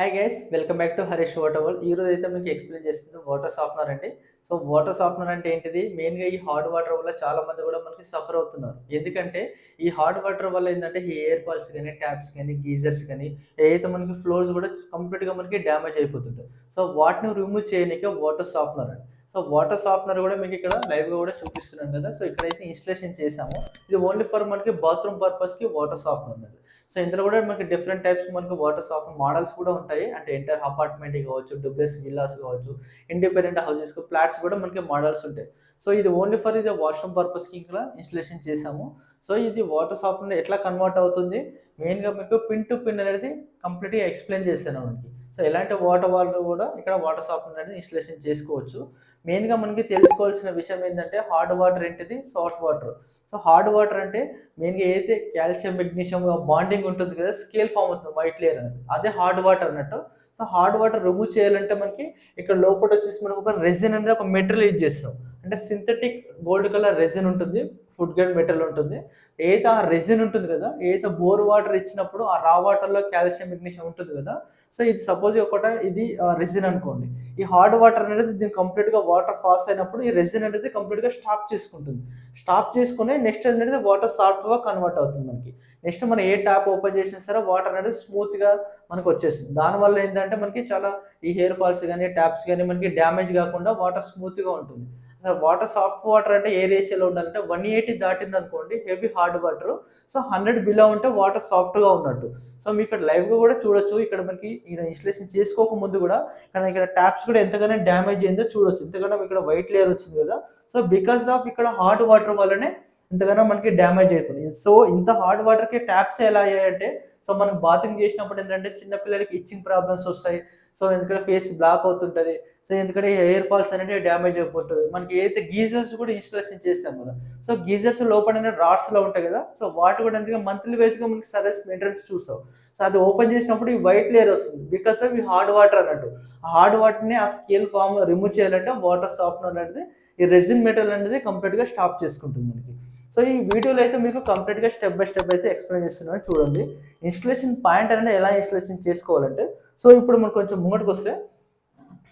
Hi guys welcome back to Harish water wall ఈ రోజు అయితే మీకు ఎక్స్ప్లెయిన్ చేస్తుంది వాటర్ సాఫ్ట్నర్ అండి. సో వాటర్ సాఫ్ట్నర్ అంటే ఏంటిది? మెయిన్గా ఈ హాట్ వాటర్ వల్ల చాలా మంది కూడా మనకి సఫర్ అవుతున్నారు. ఎందుకంటే ఈ హాట్ వాటర్ వల్ల ఏంటంటే ఈ ఎయిర్ ఫాల్స్ కానీ ట్యాప్స్ కానీ గీజర్స్ కానీ ఏదైతే మనకి ఫ్లోర్స్ కూడా కంప్లీట్గా మనకి డ్యామేజ్ అయిపోతుంటాయి. సో వాటిని రిమూవ్ చేయడానికి వాటర్ సాఫ్ట్నర్ అండి. సో వాటర్ సాఫ్ట్నర్ కూడా మీకు ఇక్కడ లైవ్గా కూడా చూపిస్తున్నాను కదా. సో ఇక్కడైతే ఇన్స్టలేషన్ చేసాము ఇది ఓన్లీ ఫర్ మనకి బాత్రూమ్ పర్పస్కి వాటర్ సాఫ్ట్నర్ అనేది సో ఇందులో కూడా మనకి డిఫరెంట్ టైప్స్ మనకి వాటర్ షాపింగ్ మోడల్స్ కూడా ఉంటాయి. అంటే ఎంటర్ అపార్ట్మెంట్ కావచ్చు డూప్లెక్స్ విల్లాస్ కావచ్చు ఇండిపెండెంట్ హౌసెస్ ఫ్లాట్స్ కూడా మనకి మోడల్స్ ఉంటాయి. సో ఇది ఓన్లీ ఫర్ ఇది వాష్రూమ్ పర్పస్కి ఇంకా ఇన్స్టలేషన్ చేసాము సో ఇది వాటర్ సాఫ్ట్ ఎట్లా కన్వర్ట్ అవుతుంది? మెయిన్గా మీకు పిన్ టు పిన్ అనేది కంప్లీట్గా ఎక్స్ప్లెయిన్ చేస్తాను మనకి. సో ఇలాంటి వాటర్ వాటర్ కూడా ఇక్కడ వాటర్ సాఫ్ట్ అనేది ఇన్స్టలేషన్ చేసుకోవచ్చు. మెయిన్గా మనకి తెలుసుకోవాల్సిన విషయం ఏంటంటే హార్డ్ వాటర్ ఏంటిది? Soft water. So hard water అంటే మెయిన్గా ఏదైతే కాల్షియం మెగ్నీషియం బాండింగ్ ఉంటుంది కదా స్కేల్ ఫామ్ అవుతుంది వైట్ లేయర్ అనేది. అదే హార్డ్ వాటర్ అన్నట్టు. సో హార్డ్ వాటర్ రిమూవ్ చేయాలంటే మనకి ఇక్కడ లోపల వచ్చేసి మనకు ఒక రెజిన్ అనేది ఒక మెటీరియల్ యూజ్ చేస్తాం. అంటే సింథటిక్ గోల్డ్ కలర్ రెజిన్ ఉంటుంది ఫుడ్ గ్రేడ్ మెటల్ ఉంటుంది. ఏదైతే ఆ రెజిన్ ఉంటుంది కదా ఏదైతే బోర్ వాటర్ ఇచ్చినప్పుడు ఆ రా వాటర్లో కాల్షియం మెగ్నీషియం ఉంటుంది కదా సో ఇది సపోజ్ ఒకట ఇది రెజిన్ అనుకోండి. ఈ హార్డ్ వాటర్ అనేది దీన్ని కంప్లీట్గా వాటర్ ఫాస్ అయినప్పుడు ఈ రెజిన్ అనేది కంప్లీట్గా స్టాప్ చేసుకుంటుంది. స్టాప్ చేసుకుని నెక్స్ట్ అనేది వాటర్ సాఫ్ట్గా కన్వర్ట్ అవుతుంది మనకి. నెక్స్ట్ మనం ఏ ట్యాప్ ఓపెన్ చేసినా సరే వాటర్ అనేది స్మూత్గా మనకు వచ్చేస్తుంది. దానివల్ల ఏంటంటే మనకి చాలా ఈ హెయిర్ ఫాల్స్ కానీ ట్యాప్స్ కానీ మనకి డ్యామేజ్ కాకుండా వాటర్ స్మూత్గా ఉంటుంది. సో వాటర్ సాఫ్ట్ వాటర్ అంటే ఏ రేషియోలో ఉండాలంటే వన్ ఎయిటీ దాటింది అనుకోండి heavy hard water so hundred below ఉంటే వాటర్ సాఫ్ట్గా ఉన్నట్టు. సో మీకు ఇక్కడ లైవ్గా కూడా చూడొచ్చు. ఇక్కడ మనకి ఇక్కడ ఇన్స్టలేషన్ చేసుకోక ముందు కూడా కానీ ఇక్కడ ట్యాప్స్ కూడా ఎంతగానో డ్యామేజ్ అయిందో చూడొచ్చు. ఎంతగానో ఇక్కడ వైట్ లేయర్ వచ్చింది కదా. సో బికాస్ ఆఫ్ ఇక్కడ హార్డ్ వాటర్ వల్లనే ఇంతగానో మనకి డ్యామేజ్ అయిపోయింది. సో ఇంత హార్డ్ వాటర్కి ట్యాప్స్ ఎలా అయ్యాయంటే సో మనం బాతింగ్ చేసినప్పుడు ఏంటంటే చిన్నపిల్లలకి ఇచ్చింగ్ ప్రాబ్లమ్స్ వస్తాయి. సో ఎందుకంటే ఫేస్ బ్లాక్ అవుతుంటుంది. సో ఎందుకంటే హెయిర్ ఫాల్స్ అనేది డ్యామేజ్ అయిపోతుంది. మనకి ఏదైతే గీజర్స్ కూడా ఇన్స్టాలేషన్ చేస్తాం కదా సో గీజర్స్ లోపల రాడ్స్లో ఉంటాయి కదా సో వాటి కూడా ఎందుకంటే మంత్లీ వైజ్గా మనకి సర్వీస్ మెయింటెనెన్స్ చూస్తాం. సో అది ఓపెన్ చేసినప్పుడు ఈ వైట్ లేయర్ వస్తుంది. బికాస్ ఆఫ్ ఈ హార్డ్ వాటర్ అన్నట్టు. ఆ హార్డ్ వాటర్ని ఆ స్కేల్ ఫామ్ రిమూవ్ చేయాలంటే వాటర్ సాఫ్ట్నర్ అనేది ఈ రెజిన్ మెటల్ అనేది కంప్లీట్గా స్టాప్ చేసుకుంటుంది మనకి. సో ఈ వీడియోలో అయితే మీకు కంప్లీట్గా స్టెప్ బై స్టెప్ అయితే ఎక్స్ప్లెయిన్ చేస్తున్నాను చూడండి. ఇన్స్టలేషన్ పాయింట్ అనేది ఎలా ఇన్స్టలేషన్ చేసుకోవాలంటే సో ఇప్పుడు మనకు కొంచెం ముంగటికి వస్తే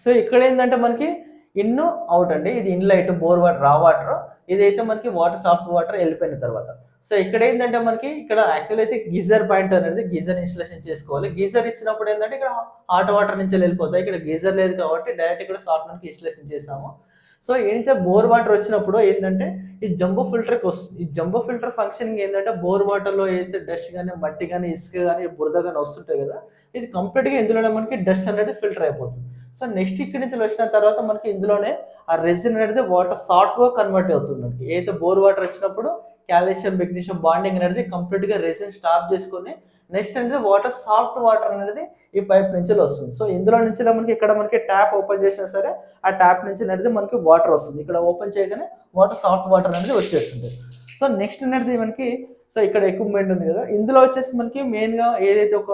సో ఇక్కడ ఏంటంటే మనకి ఇన్ను అవుట్ అండి. ఇది inlet bore water raw water ఇదైతే మనకి వాటర్ సాఫ్ట్ వాటర్ వెళ్ళిపోయిన తర్వాత. సో ఇక్కడ ఏంటంటే మనకి ఇక్కడ యాక్చువల్ అయితే గీజర్ పాయింట్ అనేది గీజర్ ఇన్స్టలేషన్ చేసుకోవాలి. గీజర్ ఇచ్చినప్పుడు ఏంటంటే ఇక్కడ హాట్ వాటర్ నుంచి వెళ్ళిపోతాయి. ఇక్కడ గీజర్ లేదు కాబట్టి డైరెక్ట్ ఇక్కడ మనకి ఇన్స్టలేషన్ చేసాము. సో ఏంటంటే బోర్ వాటర్ వచ్చినప్పుడు ఏంటంటే ఈ జంబో ఫిల్టర్కి వస్తుంది ఈ జంబో ఫిల్టర్ ఫంక్షనింగ్ ఏంటంటే బోర్ వాటర్లో ఏదైతే డస్ట్ కానీ మట్టి కానీ ఇసుక కానీ బురద కానీ వస్తుంటాయి కదా ఇది కంప్లీట్గా ఇందులోనే మనకి డస్ట్ అనేది ఫిల్టర్ అయిపోతుంది. సో నెక్స్ట్ ఇక్కడి నుంచి వచ్చిన తర్వాత మనకి ఇందులోనే ఆ రెజిన్ అనేది వాటర్ సాఫ్ట్గా కన్వర్ట్ అవుతుంది మనకి. ఏదైతే బోర్ వాటర్ వచ్చినప్పుడు కాల్షియం మెగ్నీషియం బాండింగ్ అనేది కంప్లీట్గా రెజిన్ స్టాప్ చేసుకొని నెక్స్ట్ అనేది వాటర్ సాఫ్ట్ వాటర్ అనేది ఈ పైప్ నుంచి వస్తుంది. సో ఇందులో నుంచి మనకి ఇక్కడ మనకి ట్యాప్ ఓపెన్ చేసినా సరే ఆ ట్యాప్ నుంచి అనేది మనకి వాటర్ వస్తుంది. ఇక్కడ ఓపెన్ చేయగానే వాటర్ సాఫ్ట్ వాటర్ అనేది వచ్చేస్తుంది. సో నెక్స్ట్ అనేది మనకి సో ఇక్కడ ఎక్విప్మెంట్ ఉంది కదా. ఇందులో వచ్చేసి మనకి మెయిన్గా ఏదైతే ఒక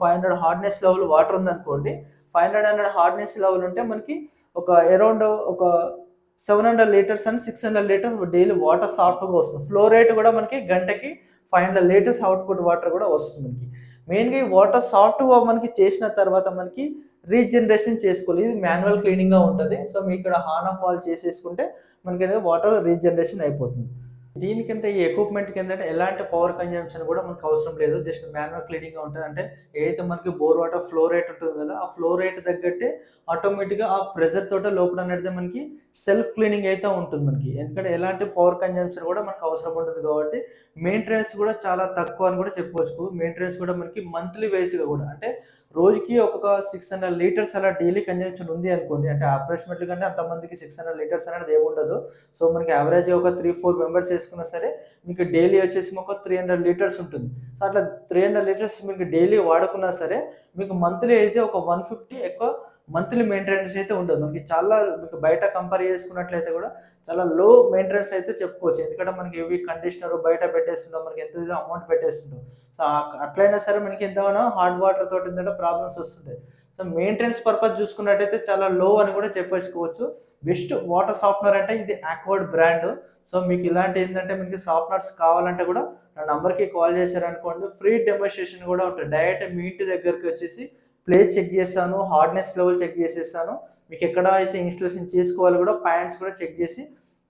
five hundred hardness level water ఉందనుకోండి five hundred hundred hardness level ఉంటే మనకి ఒక అరౌండ్ ఒక seven hundred litres and six hundred litres daily water సాఫ్ట్గా వస్తుంది. ఫ్లో రేట్ కూడా మనకి గంటకి five hundred litres output water కూడా వస్తుంది మనకి. మెయిన్గా ఈ వాటర్ సాఫ్ట్గా మనకి చేసిన తర్వాత మనకి రీజనరేషన్ చేసుకోవాలి. ఇది మాన్యువల్ క్లీనింగ్గా ఉంటుంది. సో మీ ఇక్కడ హాన్ ఆఫ్ ఆల్ చేసేసుకుంటే మనకి అనేది వాటర్ రీజనరేషన్ అయిపోతుంది. దీనికంటే ఈ ఎక్విప్మెంట్ కింద ఎలాంటి పవర్ కన్జంప్షన్ కూడా మనకు అవసరం లేదు. జస్ట్ మాన్యువల్ క్లీనింగ్ ఉంటుంది. అంటే ఏదైతే మనకి బోర్ వాటర్ ఫ్లో రేట్ ఉంటుంది కదా ఆ ఫ్లో రేట్ తగ్గట్టే ఆటోమేటిక్గా ఆ ప్రెజర్ తోట లోపల అనేది మనకి సెల్ఫ్ క్లీనింగ్ అయితే ఉంటుంది మనకి. ఎందుకంటే ఎలాంటి పవర్ కన్జంప్షన్ కూడా మనకు అవసరం ఉంటుంది కాబట్టి మెయింటెనెన్స్ కూడా చాలా తక్కువ అని కూడా చెప్పుకోవచ్చు. మెయింటెనెన్స్ కూడా మనకి మంత్లీ వైజ్గా కూడా. అంటే రోజుకి ఒక్కొక్క సిక్స్ హండ్రెడ్ లీటర్స్ అలా డైలీ కన్జంప్షన్ ఉంది అనుకోండి. అంటే అప్రాక్సిమేట్లీ కంటే అంతమందికి సిక్స్ హండ్రెడ్ లీటర్స్ అనేది ఏముండదు సో మనకి యావరేజ్ ఒక త్రీ ఫోర్ మెంబర్స్ వేసుకున్నా సరే మీకు డైలీ వచ్చేసి ఒక త్రీ హండ్రెడ్ లీటర్స్ ఉంటుంది. సో అట్లా త్రీ హండ్రెడ్ లీటర్స్ మీకు డైలీ వాడుకున్నా సరే మీకు మంత్లీ అయితే ఒక వన్ ఫిఫ్టీ ఎక్కువ మంత్లీ మెయింటెనెన్స్ అయితే ఉండదు. మనకి చాలా మీకు బయట కంపేర్ చేసుకున్నట్లయితే కూడా చాలా లో మెయింటెనెన్స్ అయితే చెప్పుకోవచ్చు. ఎందుకంటే మనకి ఏవి కండిషనర్ బయట పెట్టేస్తుందో మనకి ఎంత అమౌంట్ పెట్టేస్తుందో సో అట్లయినా సరే మనకి ఎంతగానో హార్డ్ వాటర్ తోటి ఏంటంటే ప్రాబ్లమ్స్ వస్తుంటాయి. సో మెయింటెనెన్స్ పర్పస్ చూసుకున్నట్టయితే చాలా లో అని కూడా చెప్పేసుకోవచ్చు. బెస్ట్ వాటర్ సాఫ్ట్నర్ అంటే ఇది ఆక్వర్డ్ బ్రాండ్ సో మీకు ఇలాంటి ఏంటంటే మీకు సాఫ్ట్నర్స్ కావాలంటే కూడా నా నంబర్కి కాల్ చేశారనుకోండి. ఫ్రీ డెమోస్ట్రేషన్ కూడా ఉంటుంది. డైరెక్ట్ మీ ఇంటి దగ్గరికి వచ్చేసి ప్లేస్ చెక్ చేస్తాను హార్డ్నెస్ లెవెల్ చెక్ చేసేస్తాను మీకు ఎక్కడ అయితే ఇన్స్టాలేషన్ చేసుకోవాలి కూడా పాయింట్స్ కూడా చెక్ చేసి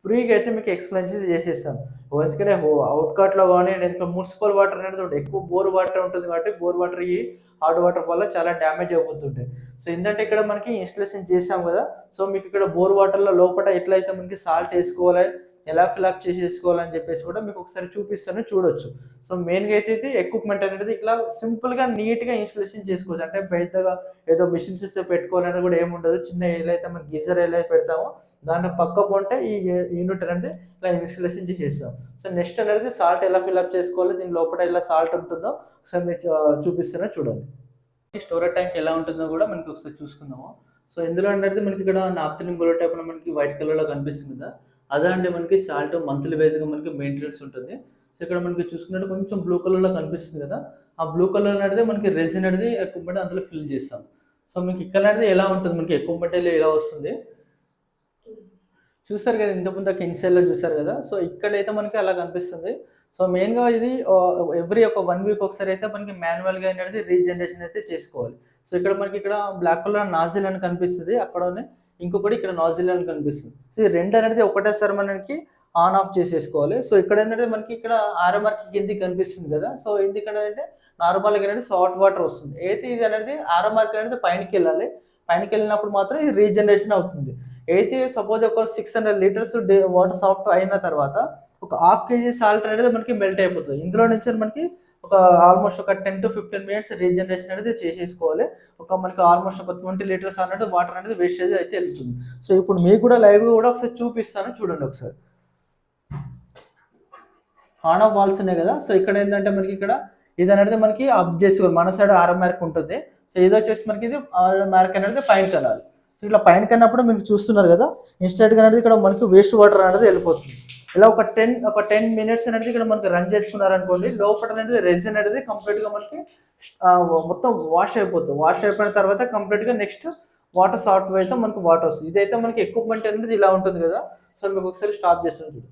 ఫ్రీగా అయితే మీకు ఎక్స్ప్లెయిన్ చేసి చేసేస్తాను ఎందుకంటే అవుట్ కట్లో కానీ ఎందుకంటే మున్సిపల్ వాటర్ అనేది ఉంటుంది ఎక్కువ బోర్ వాటర్ ఉంటుంది కాబట్టి బోర్ వాటర్ హార్డ్ వాటర్ వల్ల చాలా డ్యామేజ్ అయిపోతుంటాయి. సో ఏంటంటే ఇక్కడ మనకి ఇన్స్టలేషన్ చేసాం కదా సో మీకు ఇక్కడ బోర్ వాటర్లో లోపల ఎట్లయితే మనకి సాల్ట్ వేసుకోవాలి ఎలా ఫిలప్ చేసేసుకోవాలని చెప్పేసి కూడా మీకు ఒకసారి చూపిస్తాను చూడొచ్చు. సో మెయిన్గా అయితే ఇది ఎక్విప్మెంట్ అనేది ఇట్లా సింపుల్గా నీట్గా ఇన్స్టలేషన్ చేసుకోవచ్చు. అంటే పెద్దగా ఏదో మిషన్స్ ఇస్తే పెట్టుకోవాలని కూడా ఏముండదు చిన్న ఎలా అయితే మనం గీజర్ ఎలా అయితే పెడతామో దాంట్లో పక్క పోంటే ఈ యూనిట్ అనేది ఇలా ఇన్స్టలేషన్ చేసేస్తాం. సో నెక్స్ట్ అనేది సాల్ట్ ఎలా ఫిల్అప్ చేసుకోవాలి దీని లోపల ఎలా సాల్ట్ ఉంటుందో ఒకసారి మీరు చూపిస్తానో చూడండి. స్టోరేజ్ ట్యాంక్ ఎలా ఉంటుందో కూడా మనకి ఒకసారి చూసుకుందాము. సో ఇందులో అనేది మనకి ఇక్కడ నాప్తలింగ్ గోల్డ్ టైప్ మనకి వైట్ కలర్లో కనిపిస్తుంది కదా. అదే అంటే మనకి సాల్ట్ మంత్లీ బేస్గా మనకి మెయింటెనెన్స్ ఉంటుంది. సో ఇక్కడ మనకి చూసుకున్నట్టు కొంచెం బ్లూ కలర్లో కనిపిస్తుంది కదా. ఆ బ్లూ కలర్ అనేది మనకి రెసిన్ అనేది ఎక్విప్మెంట్ అందులో ఫిల్ చేస్తాం. సో మీకు ఇక్కడ అనేది ఎలా ఉంటుంది? మనకి ఎక్విప్మెంట్ ఎలా వస్తుంది? చూసారు కదా ఇంత ముందు ఇన్సైడ్లో చూసారు కదా. సో ఇక్కడైతే మనకి అలా కనిపిస్తుంది. సో మెయిన్గా ఇది ఎవ్రీ ఒక వన్ వీక్ ఒకసారి అయితే మనకి మాన్యువల్గా అనేది రీజనరేషన్ అయితే చేసుకోవాలి. సో ఇక్కడ మనకి ఇక్కడ బ్లాక్ కలర్ నాజిల్ అని కనిపిస్తుంది. అక్కడనే ఇంకొకటి ఇక్కడ నాజిల్ అని కనిపిస్తుంది. సో ఈ రెండు అనేది ఒకటేసారి మనకి ఆన్ ఆఫ్ చేసేసుకోవాలి. సో ఇక్కడ ఏంటంటే మనకి ఇక్కడ ఆర్ఎంఆర్కి కింది కనిపిస్తుంది కదా. సో ఎందుకంటే నార్మల్గా అనేది సాల్ట్ వాటర్ వస్తుంది. అయితే ఇది అనేది ఆర్ఎంఆర్కి అనేది పైనకి వెళ్ళాలి. పైనకి వెళ్ళినప్పుడు మాత్రం ఇది రీజనరేషన్ అవుతుంది. అయితే సపోజ్ ఒక six hundred litres water soft అయిన తర్వాత ఒక హాఫ్ కేజీ సాల్ట్ అనేది మనకి మెల్ట్ అయిపోతుంది. ఇందులో నుంచి మనకి ఒక ఆల్మోస్ట్ ఒక ten to fifteen minutes regeneration అనేది చేసేసుకోవాలి. ఒక మనకి ఆల్మోస్ట్ ఒక ట్వంటీ లీటర్స్ అన్నట్టు వాటర్ అనేది వేస్టేజ్ అయితే వెళ్తుంది. సో ఇప్పుడు మీకు కూడా లైవ్గా కూడా ఒకసారి చూపిస్తాను. చూడండి ఒకసారి. ఆన్ ఆఫ్ వాల్స్ ఉన్నాయి కదా. సో ఇక్కడ ఏంటంటే మనకి ఇక్కడ ఇది అనేది మనకి అప్ చేసుకోవాలి. మన సైడ్ ఆరో ఉంటుంది. సో ఇది వచ్చేసి మనకి ఇది ఆరో మార్క్ అనేది పైన కనాలి సో ఇట్లా పైన కన్నప్పుడు మీరు చూస్తున్నారు కదా ఇన్స్టెంట్గా అనేది ఇక్కడ మనకి వేస్ట్ వాటర్ అనేది వెళ్ళిపోతుంది. ఇలా ఒక టెన్ ఒక టెన్ మినిట్స్ అనేది ఇక్కడ మనకి రన్ చేసుకున్నారు అనుకోండి లోపల అనేది రెజిన్ అనేది కంప్లీట్గా మనకి మొత్తం వాష్ అయిపోతుంది. వాష్ అయిపోయిన తర్వాత కంప్లీట్గా నెక్స్ట్ వాటర్ సాఫ్ట్వేర్ అయితే మనకి వాటర్ వస్తుంది. ఇదైతే మనకి ఎక్విప్మెంట్ అనేది ఇలా ఉంటుంది కదా. సో మీకు ఒకసారి స్టాప్ చేస్తుంది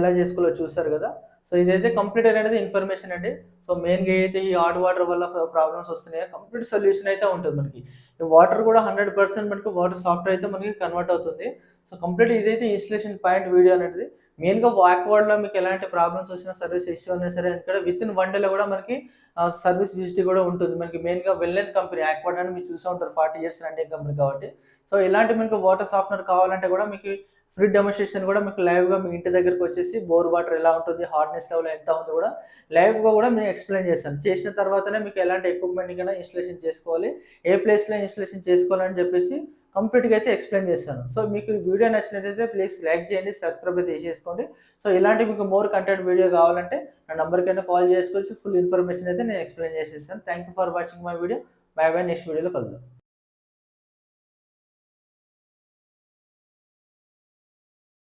ఎలా చేసుకోవాలో చూస్తారు కదా? సో ఇదైతే కంప్లీట్ అనేది ఇన్ఫర్మేషన్ అండి. సో మెయిన్గా అయితే ఈ హాట్ వాటర్ వల్ల ప్రాబ్లమ్స్ వస్తున్నాయో? కంప్లీట్ సొల్యూషన్ అయితే ఉంటుంది మనకి. ఈ వాటర్ కూడా హండ్రెడ్ పర్సెంట్ మనకి వాటర్ సాఫ్ట్వేర్ అయితే మనకి కన్వర్ట్ అవుతుంది. సో కంప్లీట్ ఇదైతే ఇన్స్టలేషన్ పాయింట్ వీడియో అనేది. మెయిన్గా లో మీకు ఎలాంటి ప్రాబ్లమ్స్ వచ్చినా సర్వీస్ ఇష్యూ అయినా సరే ఎందుకంటే విత్ ఇన్ వన్ డేలో కూడా మనకి సర్వీస్ విజిట్ కూడా ఉంటుంది. మనకి మెయిన్గా వెల్లెన్ కంపెనీ యాక్వర్డ్ అని మీరు చూసే ఉంటారు. ఫార్టీ ఇయర్స్ రన్నింగ్ కంపెనీ కాబట్టి. సో ఇలాంటి మీకు వాటర్ సాఫ్ట్వేర్ కావాలంటే కూడా మీకు ఫ్రీ డెమోన్స్ట్రేషన్ కూడా మీకు లైవ్గా మీ ఇంటి దగ్గరకు వచ్చేసి బోర్ వాటర్ ఎలా ఉంటుంది హార్డ్నెస్ లెవెల్ ఎంత ఉంది కూడా లైవ్గా కూడా నేను ఎక్స్ప్లెయిన్ చేస్తాను. చేసిన తర్వాతనే మీకు ఎలాంటి ఎక్విప్మెంట్ కన్నా ఇన్స్టలేషన్ చేసుకోవాలి ఏ ప్లేస్లో ఇన్స్టలేషన్ చేసుకోవాలని చెప్పేసి కంప్లీట్గా అయితే ఎక్స్ప్లెయిన్ చేస్తాను. సో మీకు ఈ వీడియో నచ్చినట్లయితే ప్లీజ్ లైక్ చేయండి సబ్స్క్రైబ్ అయితే చేసుకోండి సో ఇలాంటి మీకు మోర్ కంటెంట్ వీడియో కావాలంటే నా నెంబర్కైనా కాల్ చేసుకోవచ్చు. ఫుల్ ఇన్ఫర్మేషన్ అయితే నేను ఎక్స్ప్లెయిన్ చేసేస్తాను. Thank you for watching my video bye bye next వీడియోలో కలుద్దాం.